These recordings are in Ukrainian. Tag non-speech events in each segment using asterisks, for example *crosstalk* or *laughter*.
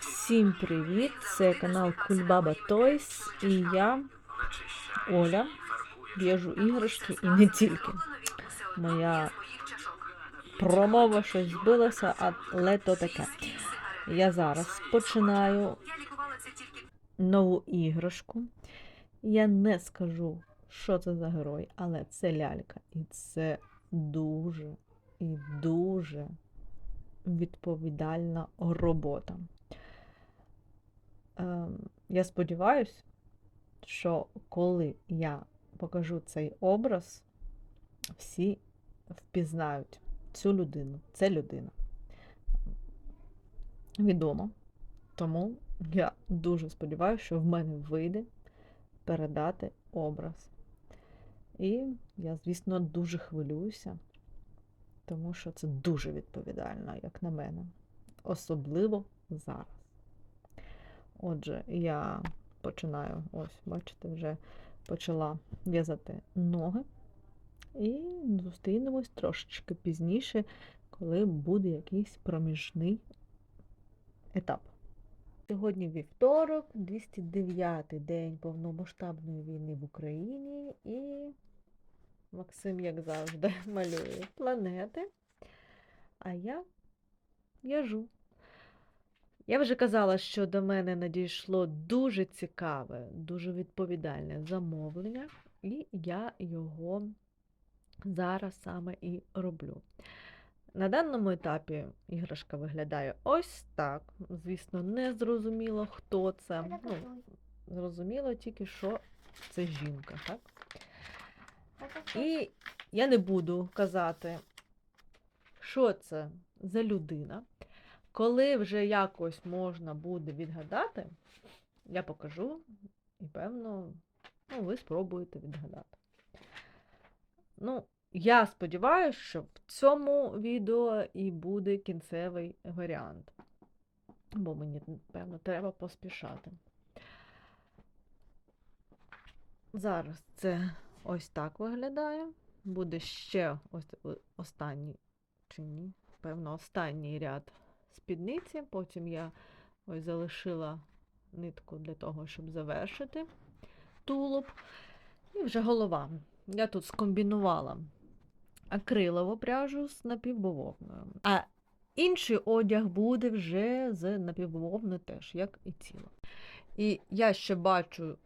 Всім привіт! Це канал Кульбаба Тойс і я, Оля, в'яжу іграшки і не тільки. Моя промова щось збилася, але то таке. Я зараз починаю нову іграшку. Я не скажу, що це за герой, але це лялька. І це дуже і дуже відповідальна робота. Ем, Я сподіваюся, що коли я покажу цей образ, всі впізнають цю людину. Це людина. Відомо. Тому я дуже сподіваюся, що в мене вийде передати образ. І я, звісно, дуже хвилююся, тому що це дуже відповідально, як на мене. Особливо зараз. Отже, я починаю, ось, бачите, вже почала в'язати ноги. І зустрінемось трошечки пізніше, коли буде якийсь проміжний етап. Сьогодні вівторок, 209-й день повномасштабної війни в Україні, і Максим, як завжди, *laughs* малює планети. А я в'яжу. Я вже казала, що до мене надійшло дуже цікаве, дуже відповідальне замовлення, і я його зараз саме і роблю. На даному етапі іграшка виглядає ось так. Звісно, не зрозуміло, хто це. Ну, зрозуміло тільки, що це жінка, так? І я не буду казати, що це за людина. Коли вже якось можна буде відгадати, я покажу і, певно, ну, ви спробуєте відгадати. Ну, я сподіваюся, що в цьому відео і буде кінцевий варіант. Бо мені, певно, треба поспішати. Зараз це ось так виглядає. Буде ще ось останній, чи ні, певно, останній ряд спідниці. Потім я ось залишила нитку для того, щоб завершити тулуб. І вже голова. Я тут скомбінувала акрилову пряжу з напівбововною. А інший одяг буде вже з напівбововною теж, як і тіло. І я ще бачу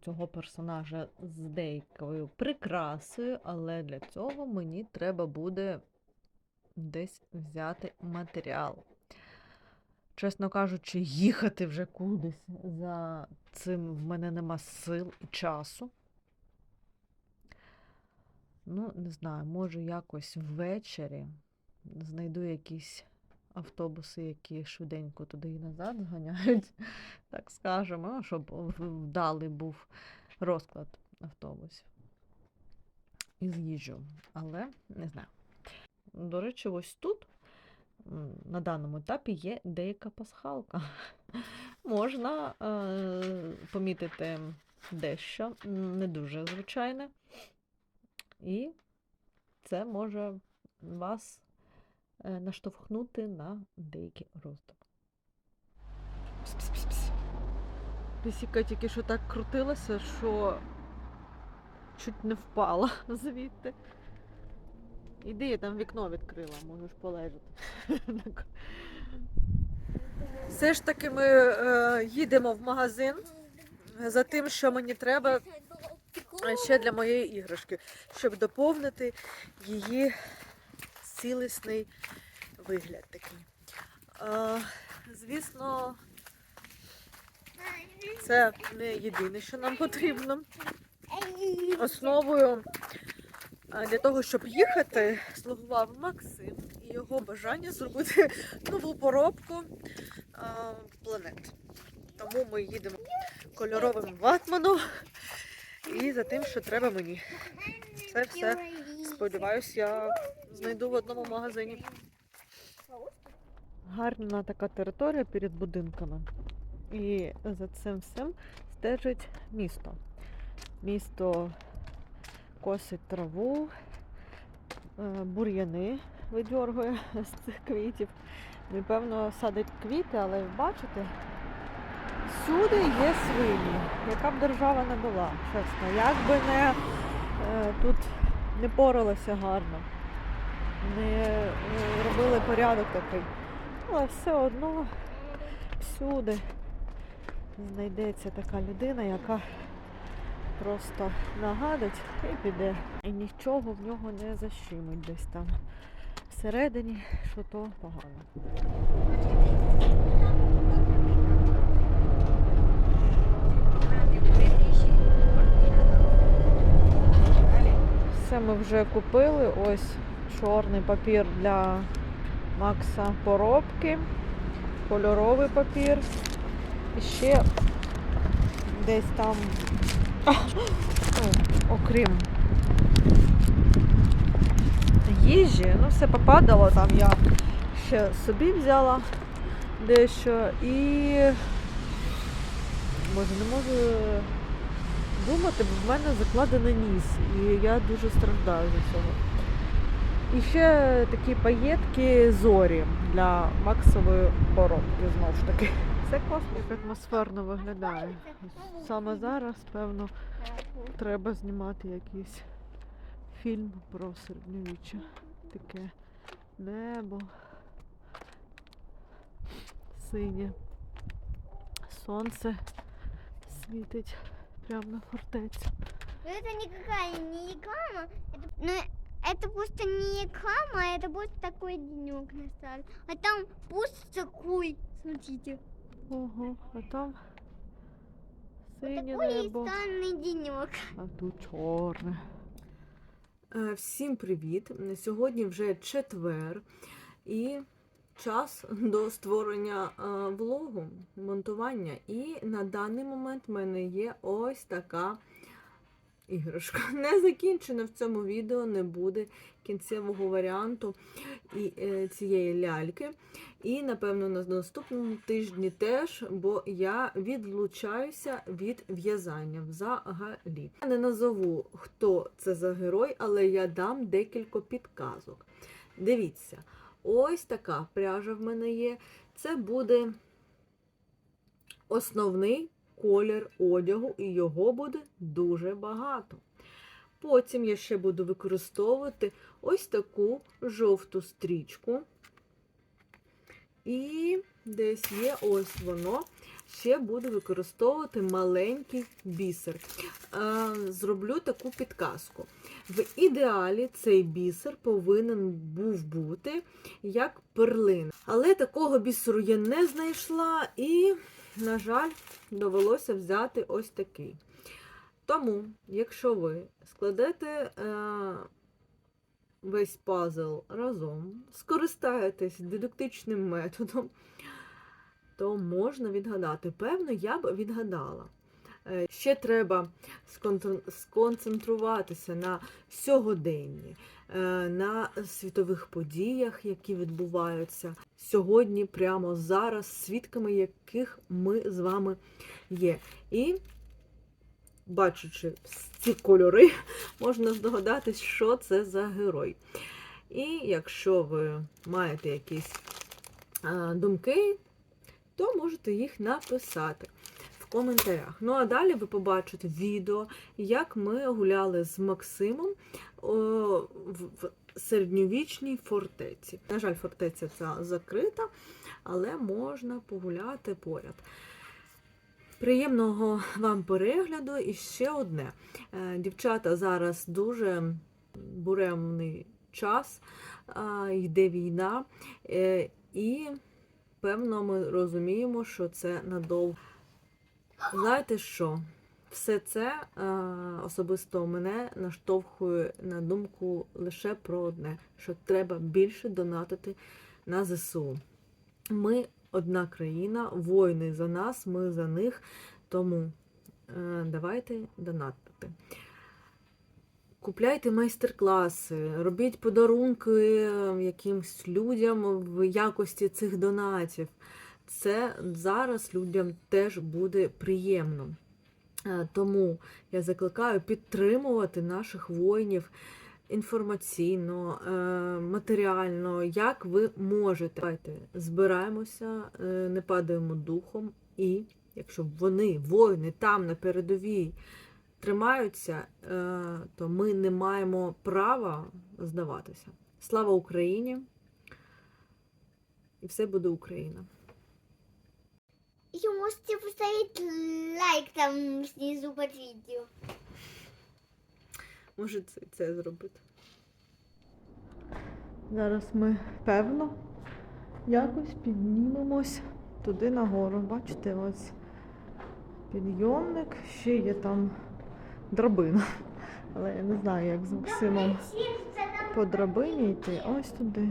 цього персонажа з деякою прикрасою, але для цього мені треба буде десь взяти матеріал. Чесно кажучи, їхати вже кудись за цим в мене нема сил і часу. Ну, не знаю, може якось ввечері знайду якісь автобуси, які швиденько туди і назад зганяють, *laughs* так скажемо, щоб вдалий був розклад автобусів. І з'їжджу. Але не знаю. До речі, ось тут на даному етапі є деяка пасхалка. *laughs* Можна е, помітити дещо, не дуже звичайне. І це може вас наштовхнути на деякі роздуми. Пісіка тільки що так крутилася, що чуть не впала *laughs* звідти. Іди, я там вікно відкрила, можеш полежати. *laughs* Все ж таки ми е, їдемо в магазин за тим, що мені треба ще для моєї іграшки, щоб доповнити її цілісний вигляд такий. Звісно, це не єдине, що нам потрібно. Основою для того, щоб їхати, слугував Максим і його бажання зробити нову поробку планет. Тому ми їдемо кольоровим ватманом і за тим, що треба мені. Це все, сподіваюсь, я знайду в одному магазині. Гарна така територія перед будинками. І за цим всім стежить місто. Місто косить траву, е, бур'яни видьоргує з цих квітів. Він, певно, садить квіти, але бачите, всюди є свині, яка б держава не була, чесно. Як би не е, тут не поралася гарно, не робили порядок такий. Але все одно всюди знайдеться така людина, яка просто нагадить і піде. І нічого в нього не защимить десь там всередині, що то погано. Все ми вже купили. Ось чорний папір для Макса поробки, кольоровий папір. І ще десь там, ну, окрім їжі, ну все попадало там, я ще собі взяла дещо і може не можу думати, бо в мене закладений ніс, і я дуже страждаю від цього. І ще такі паєтки зорі для максової поробки знову ж таки. Це класно, як атмосферно виглядає. Саме зараз, певно, треба знімати якийсь фільм про середньовіччя. Таке небо синє. Сонце світить прямо на фортецю. Ну никакая не реклама, это, ну, это просто не реклама, а это просто такой денек настал. А там пусть такой, смотрите, Ого, а там синє такой небо. странный денек. А тут чорне. Е, Всім привіт! Сьогодні вже четвер і час до створення е, влогу, монтування. І на даний момент в мене є ось така іграшка. *laughs* Не закінчена в цьому відео, не буде кінцевого варіанту і, е, цієї ляльки. І, напевно, на наступному тижні теж, бо я відлучаюся від в'язання взагалі. Я не назову, хто це за герой, але я дам декілька підказок. Дивіться, ось така пряжа в мене є. Це буде основний колір одягу, і його буде дуже багато. Потім я ще буду використовувати ось таку жовту стрічку. І десь є ось воно. Ще буду використовувати маленький бісер. Е, Зроблю таку підказку. В ідеалі цей бісер повинен був бути як перлина. Але такого бісеру я не знайшла і, на жаль, довелося взяти ось такий. Тому, якщо ви складете е, весь пазл разом, скористаєтесь дидактичним методом, то можна відгадати. Певно, я б відгадала. Е, Ще треба сконцентруватися на сьогоденні, на світових подіях, які відбуваються сьогодні, прямо зараз, свідками яких ми з вами є. І бачачи ці кольори, *laughs* можна здогадатись, що це за герой. І якщо ви маєте якісь думки, то можете їх написати в коментарях. Ну а далі ви побачите відео, як ми гуляли з Максимом в, в середньовічній фортеці. На жаль, фортеця ця закрита, але можна погуляти поряд. Приємного вам перегляду і ще одне. Е, Дівчата, зараз дуже буремний час, йде війна, е, і певно ми розуміємо, що це надовго. Знаєте що? Все це е, особисто мене наштовхує на думку лише про одне: що треба більше донатити на ЗСУ. Ми одна країна, воїни за нас, ми за них. Тому е, давайте донатити. Купляйте майстер-класи, робіть подарунки е, якимсь людям в якості цих донатів. Це зараз людям теж буде приємно. Е, Тому я закликаю підтримувати наших воїнів інформаційно, е, матеріально, як ви можете. Давайте збираємося, е, не падаємо духом, і якщо вони, воїни, там на передовій тримаються, то ми не маємо права здаватися. Слава Україні! І все буде Україна. Еще можете поставить лайк там снизу под видео. Може це, це зробити. Зараз ми певно якось піднімемось туди нагору. Бачите, ось підйомник, ще є там драбина. Але я не знаю, як з Максимом по драбині йти. Ось туди.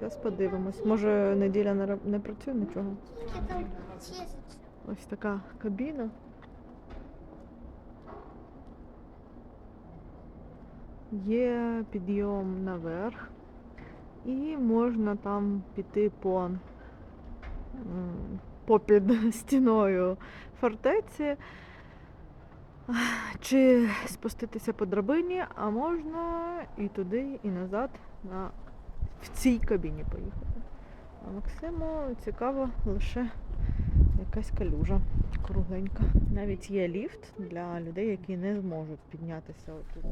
Зараз подивимось. Може неділя не, не працює нічого. Ось така кабіна. Є підйом наверх, і можна там піти по попід стіною фортеці, чи спуститися по драбині, а можна і туди, і назад на, в цій кабіні поїхати. А Максиму цікаво лише якась калюжа кругленька. Навіть є ліфт для людей, які не зможуть піднятися отут.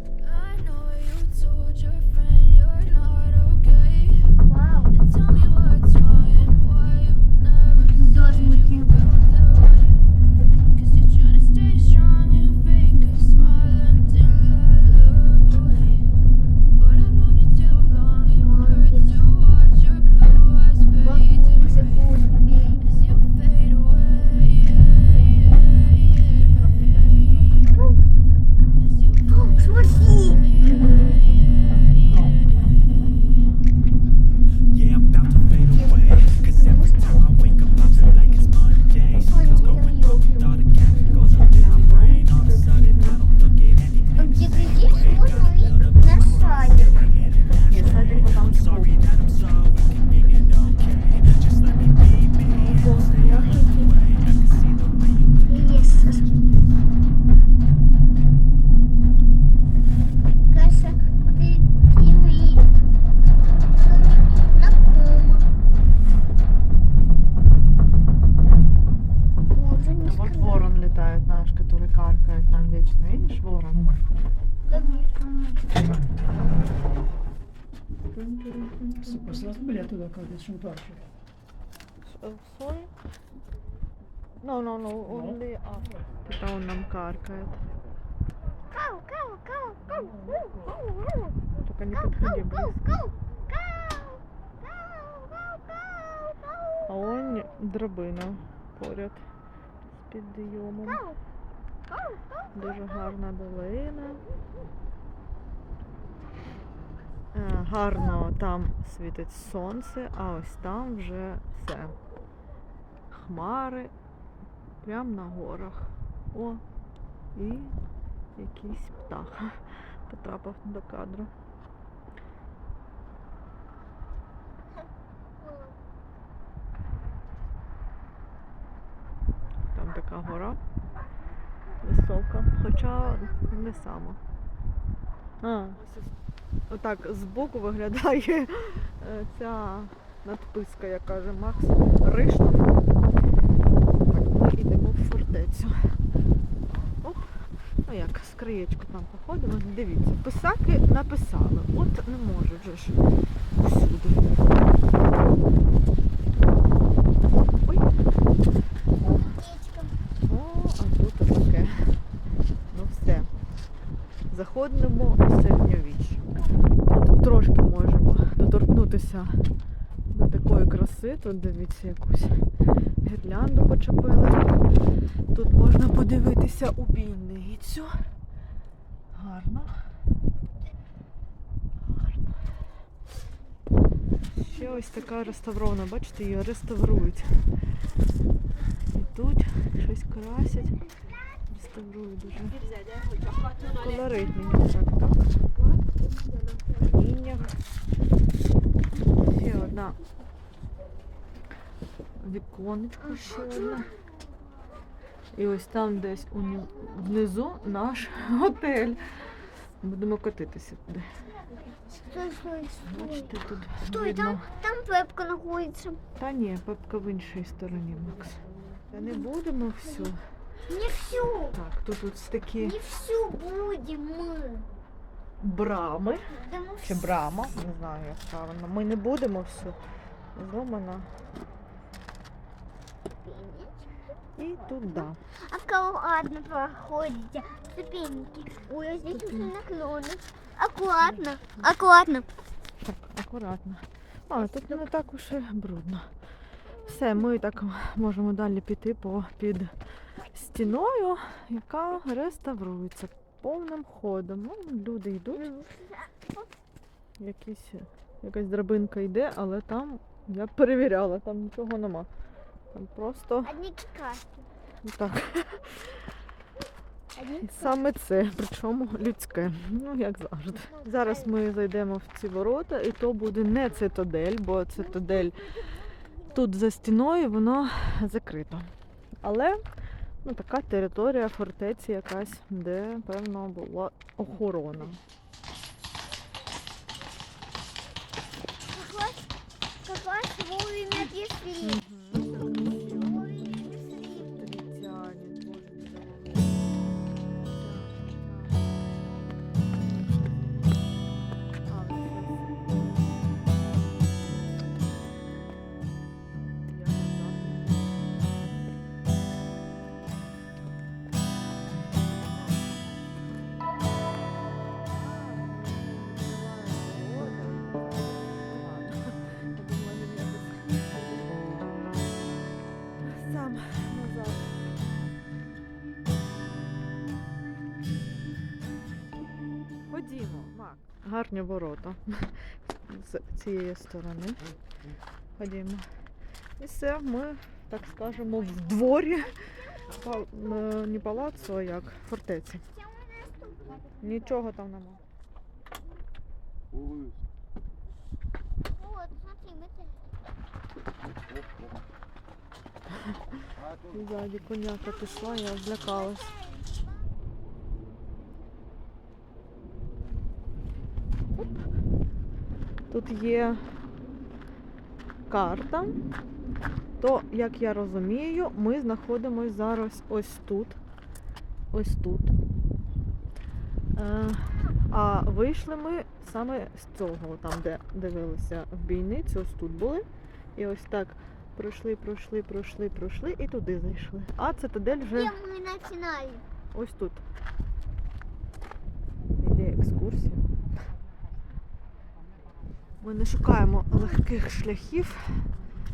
Как из Sorry? No, no, no, only up. Это он нам каркает. Кау, кау, кау, кау, кау, кау, кау. Только не Кау, подходи кау, кау, близко. кау, кау, кау, кау, кау, А кау, он драбина поряд з підйомом. кау, кау, кау. Дуже гарна долина. Гарно там світить сонце, а ось там вже все. Хмари прямо на горах. О, і якийсь птах *laughs* потрапив до кадру. Там така гора висока, хоча не сама. А, отак збоку виглядає е, ця надписка, як каже Макс, Ришна. Ми йдемо в фортецю. Оп, ну як, з краєчку там походимо. Дивіться, писаки написали. От не можуть же ж всюди. Ой. О, а тут таке. Ну все. Заходимо в середньовіччя. Тут трошки можемо доторкнутися до такої краси. Тут дивіться якусь гірлянду почепили. Тут можна подивитися у бійницю. Гарно. Ще ось така реставрована, бачите, її реставрують. І тут щось красять. Реставрують дуже. Колоритненько так, так. Ще одна. Віконечко ще одне. І ось там десь внизу наш *laughs* готель. Будемо котитися туди. Стой, стой, стой. Бачите, тут Стой, видно. там, там пепка находится. Та ні, пепка в іншій стороні, Макс. Та не будемо всю. Не всю. Так, тут ось такі Не всю будем мы. брами. Да мы Чи всю. брама, не знаю, як правильно. Ми не будемо всю. Зломана. І туди. Аккуратно проходите. Ступеньки. Ой, а здесь уже наклоны. Аккуратно. Аккуратно. Так, акуратно. А, тут не так уж і брудно. Все, ми так можемо далі піти по під стіною, яка реставрується повним ходом. Ну, люди йдуть. Якісь, якась драбинка йде, але там я перевіряла, там нічого нема. Там просто какашки. так. Саме це, причому людське, ну як завжди. Зараз ми зайдемо в ці ворота, і то буде не цитадель, бо цитадель тут за стіною воно закрито. Але ну, така територія фортеці якась, де, певно, була охорона. Как раз, как Гарні ворота *laughs* з цієї сторони. Ходімо. І все, ми, так скажемо, в дворі. Не палацу, а як фортеці. Нічого там нема. Ззаді коняка пішла, я злякалась. Оп. Тут є карта. То, як я розумію, ми знаходимося зараз ось тут. Ось тут. Е, а вийшли ми саме з цього, там, де дивилися в бійницю, ось тут були. І ось так пройшли, пройшли, пройшли, пройшли і туди зайшли. А цитадель вже ось тут. Йде екскурсія. Ми не шукаємо легких шляхів,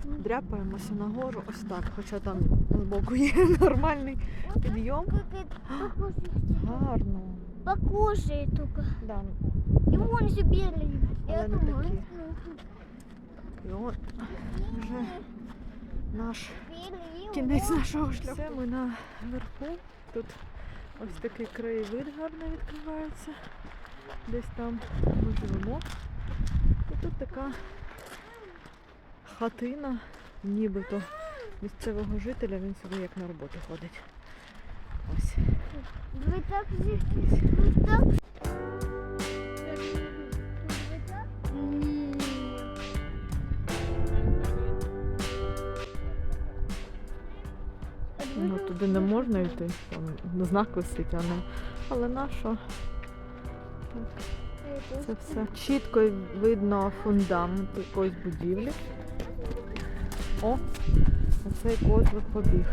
дряпаємося нагору ось так, хоча там збоку є *laughs* нормальний підйом. Как это? Покушай. Гарно. Покушай только. Да. И вон же белый. Але Это не такі. маленький. І от вже наш Белый. и кінець вот. нашого шляху. Все, ми наверху. Тут ось такий краєвид гарно відкривається. Десь там ми живемо. І тут така хатина, нібито місцевого жителя, він сюди як на роботу ходить. Ось. Вы так же... Якийсь. Вы так... Вы так? М. Ну, туди не можна йти, там знак висить, а не. Але на що? Це все. Чітко видно фундамент якоїсь будівлі. О, оцей козлик побіг.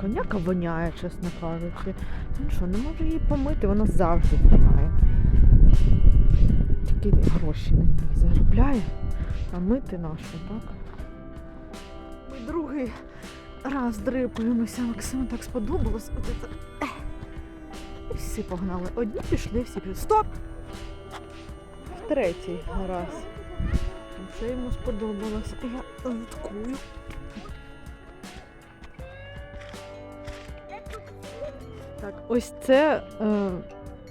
Коняка воняє, чесно кажучи. Ну що, не можу її помити, вона завжди воняє. Тільки гроші на ній заробляє, а мити нашу, так? Ми другий раз дрипуємося. Максиму так сподобалось. От це. Ех. І всі погнали. Одні пішли, всі пішли. Стоп! В Третій раз. Це йому сподобалось. Я заткую. Так, ось це е,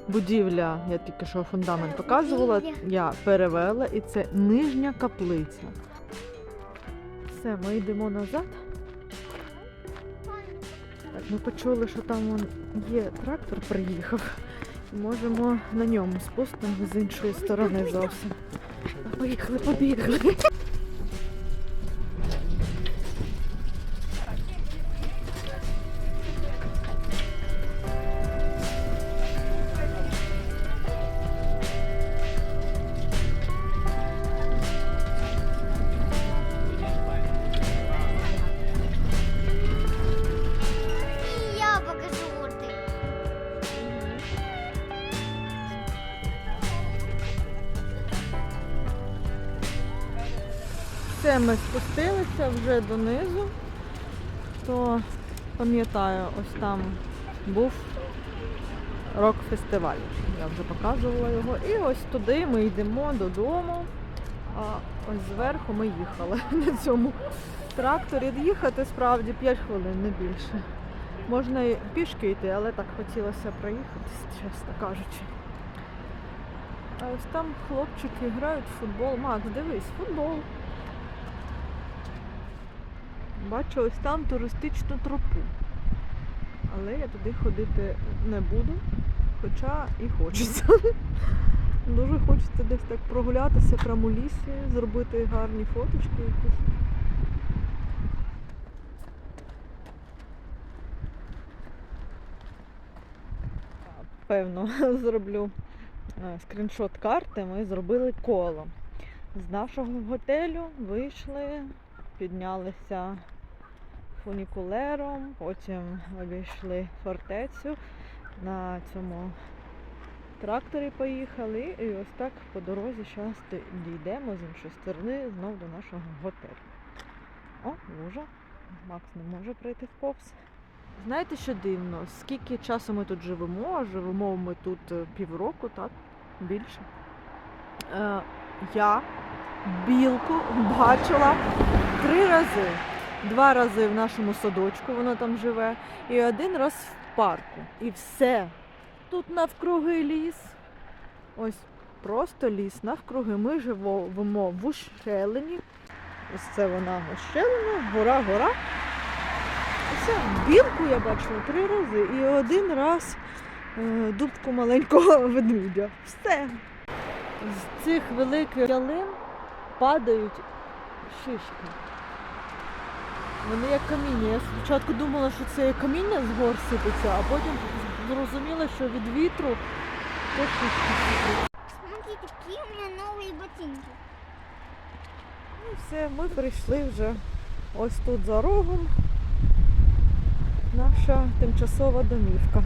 будівля, я тільки що фундамент показувала, я перевела, і це нижня каплиця. Все, ми йдемо назад. Ми почули, що там вон є трактор приїхав. Можемо на ньому спустимо з іншої сторони зовсім. Поїхали, побігли. Ми спустилися вже донизу, то пам'ятаю, ось там був рок-фестиваль. Я вже показувала його. І ось туди ми йдемо додому. А ось зверху ми їхали *laughs* на цьому тракторі. Їхати справді 5 хвилин, не більше. Можна і пішки йти, але так хотілося проїхатися, чесно кажучи. А ось там хлопчики грають в футбол. Макс, дивись, футбол. Бачу ось там туристичну тропу. Але я туди ходити не буду, хоча і хочеться. *laughs* Дуже хочеться десь так прогулятися прямо у лісі, зробити гарні фоточки якісь. Певно, *laughs* зроблю е, скріншот карти. Ми зробили коло. З нашого готелю вийшли, піднялися фунікулером, потім обійшли фортецю. На цьому тракторі поїхали і ось так по дорозі зараз дійдемо з іншої сторони знов до нашого готелю. О, лужа. Макс не може пройти в повз. Знаєте, що дивно? Скільки часу ми тут живемо? Живемо ми тут е, півроку, так? Більше. Е, я білку бачила три рази. Два рази в нашому садочку, вона там живе, і один раз в парку. І все. Тут навкруги ліс. Ось просто ліс навкруги. Ми живемо в ущелині. Ось це вона ущелина, гора, гора. Все. Білку я бачила три рази. І один раз е, дубку маленького *laughs* ведмідя. Все. З цих великих ялин падають шишки. Вони як каміння. Я спочатку думала, що це каміння з гор сипеться, а потім зрозуміла, що від вітру то щось. Смотрите, какие у мене нові ботинки. Ну все, ми прийшли вже ось тут за рогом. Наша тимчасова домівка.